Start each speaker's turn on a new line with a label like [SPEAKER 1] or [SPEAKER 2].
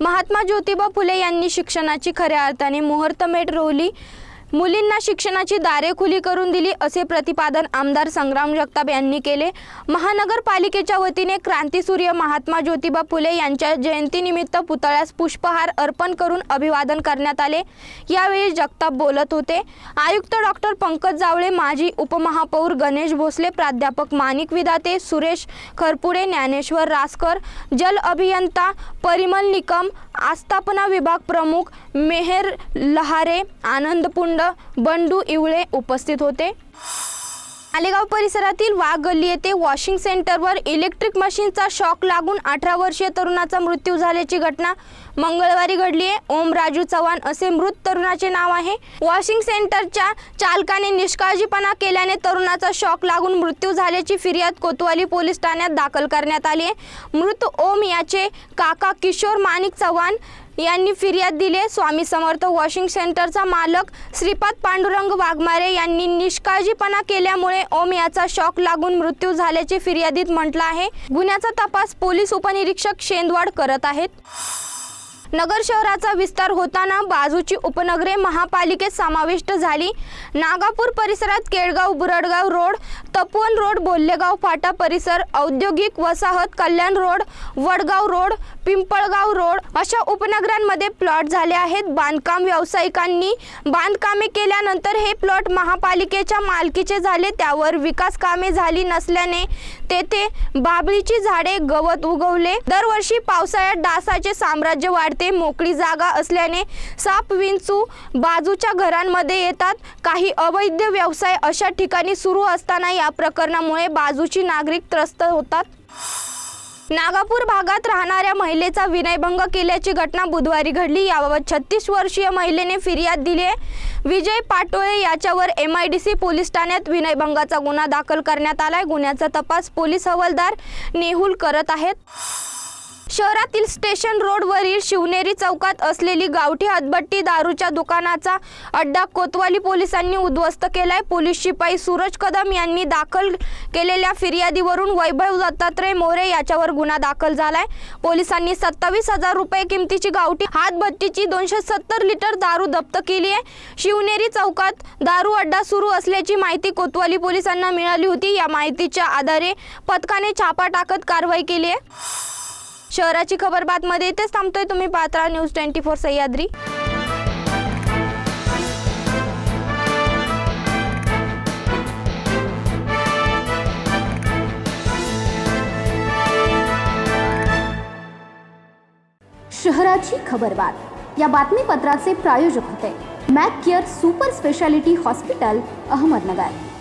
[SPEAKER 1] महात्मा ज्योतिबा फुले यांनी शिक्षणाची खऱ्या अर्थाने मुहूर्तमेढ रोवली. मुलींना शिक्षणाची दारे खुली करून दिली असे प्रतिपादन आमदार संग्राम जगताप यांनी केले. महानगरपालिकेच्या वतीने क्रांतीसूर्य महात्मा ज्योतिबा फुले यांच्या जयंतीनिमित्त पुतळ्यास पुष्पहार अर्पण करून अभिवादन करण्यात आले. यावेळी जगताप बोलत होते. आयुक्त डॉक्टर पंकज जावळे माजी उपमहापौर गणेश भोसले प्राध्यापक माणिक विदाते सुरेश खरपुडे ज्ञानेश्वर रासकर जल अभियंता परिमल निकम आस्थापना विभाग प्रमुख मेहेर लहारे आनंद पुंड बंडू इवळे उपस्थित होते. मालेगाव परिसरातील वाघ गल्ली येथे वॉशिंग सेंटरवर इलेक्ट्रिक मशीनचा शॉक लागून अठरा वर्षीय तरुणाचा मृत्यू झाल्याची घटना मंगळवारी घडली आहे ओम राजू चव्हाण असे मृत तरुणाचे नाव आहे. वॉशिंग सेंटरच्या चालकाने निष्काळजीपणा केल्याने तरुणाचा शॉक लागून मृत्यू झाल्याची फिर्याद कोतवाली पोलीस ठाण्यात दाखल करण्यात आली आहे. मृत ओम याचे काका किशोर माणिक चव्हाण यांनी फिर्याद दिली स्वामी समर्थ वॉशिंग सेंटरचा मालक श्रीपाद पांडुरंग वाघमारे यांनी निष्काळजीपणा केल्यामुळे ओम याचा शॉक लागून मृत्यू झाल्याचे फिर्यादीत म्हटलं आहे. गुन्ह्याचा तपास पोलीस उपनिरीक्षक शेंदवाड करत आहेत. नगर शहराचा विस्तार होताना बाजूची उपनगरे महापालिकेत समाविष्ट झाली. नागापूर परिसरात केळगाव बुरडगाव रोड तपोवन रोड बोल्लेगाव फाटा परिसर औद्योगिक वसाहत Kalyan road Vadgaon road Pimpalgaon road अशा उपनगरांमध्ये प्लॉट झाले आहेत. बांधकाम व्यावसायिकांनी बांधकामे केल्यानंतर हे प्लॉट महापालिकेच्या मालकीचे झाले. त्यावर विकास कामे झाली नसल्याने तेथे बाबळीची झाडे गवत उगवले. दरवर्षी पावसाळ्यात डासाचे साम्राज्य वाढते. मोकळी जागा असल्याने साप विंचू बाजूच्या घरांमध्ये येतात. काही अवैध व्यवसाय अशा ठिकाणी सुरू असताना या प्रकरणामुळे बाजूची नागरिक त्रस्त होतात. नागापूर भागात राहणाऱ्या महिलेचा विनयभंग केल्याची घटना बुधवारी घडली. याबाबत छत्तीस वर्षीय महिलेने फिर्याद दिली आहे विजय पाटोळे याच्यावर M I D C police ठाण्यात विनयभंगाचा गुन्हा दाखल करण्यात आलाय. गुन्ह्याचा तपास पोलीस हवालदार नेहुल करत आहेत. शहरातील स्टेशन रोडवरील शिवनेरी चौकात असलेली गावठी हदबट्टी दारूच्या दुकानाचा अड्डा कोतवाली पोलिसांनी उद्ध्वस्त केलाय. पोलीस शिपाई सूरज कदम यांनी दाखल केलेल्या फिर्यादीवरून वैभव दत्तात्रय मोरे याच्यावर गुन्हा दाखल झालाय. पोलिसांनी सत्तावीस हजार रुपये किमतीची गावठी हातभट्टीची दोनशे सत्तर लिटर दारू जप्त केली आहे. शिवनेरी चौकात दारू अड्डा सुरू असल्याची माहिती कोतवाली पोलिसांना मिळाली होती. या माहितीच्या आधारे पथकाने छापा टाकत कारवाई केली आहे. शहराची खबर बातमध्ये इथेच थांबतोय तुम्ही पात्रा न्यूज ट्वेंटी फोर सह्याद्री.
[SPEAKER 2] शहराची खबरबात या बातमीपत्राचे प्रायोजक होते. Mac care super speciality hospital Ahmednagar.